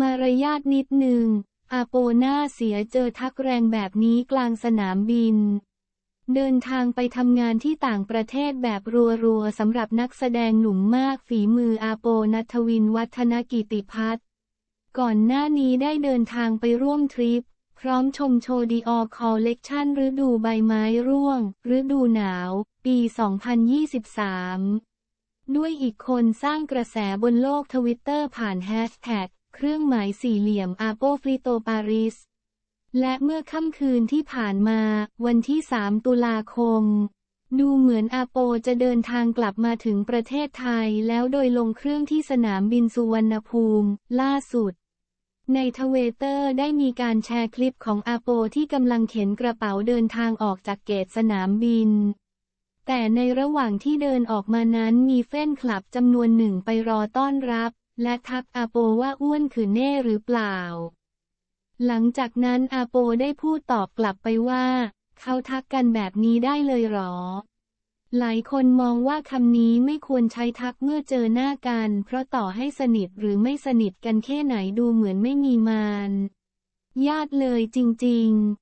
มารยาทนิดหนึ่งอาโปหน้าเสียเจอทักแรงแบบนี้กลางสนามบิน เดินทางไปทำงานที่ต่างประเทศแบบรัวๆสำหรับนักแสดงหนุ่มมากฝีมืออาโปนัทวินวัฒนกิติพัฒน์ก่อนหน้านี้ได้เดินทางไปร่วมทริป พร้อมชมโชว์ดีออคอลเลกชันฤดูใบไม้ร่วงฤดูหนาว ปี 2023 ด้วยอีกคนสร้างกระแสบนโลกทวิตเตอร์ผ่านแฮชแท็ก เครื่องหมายสี่เหลี่ยมอาโปฟริโตปาริส และเมื่อค่ำคืนที่ผ่านมาวันที่ 3 ตุลาคม ดูเหมือนอาโปจะเดินทางกลับมาถึงประเทศไทยแล้วโดยลงเครื่องที่สนามบินสุวรรณภูมิ ล่าสุด ในทเวเตอร์ได้มีการแชร์คลิปของอาโปที่กำลังเข็นกระเป๋าเดินทางออกจากเกตสนามบินแต่ในระหว่างที่เดินออกมานั้นมีเฟ้นคลับจำนวนหนึ่งไปรอต้อนรับ และทักอาโปว่าอ้วนขืนเน่หรือเปล่า หลังจากนั้นอาโปได้พูดตอบกลับไปว่า เขาทักกันแบบนี้ได้เลยหรอ หลายคนมองว่าคำนี้ไม่ควรใช้ทักเมื่อเจอหน้ากัน เพราะต่อให้สนิทหรือไม่สนิทกันแค่ไหนดูเหมือนไม่มีมารญาติเลยจริง ๆ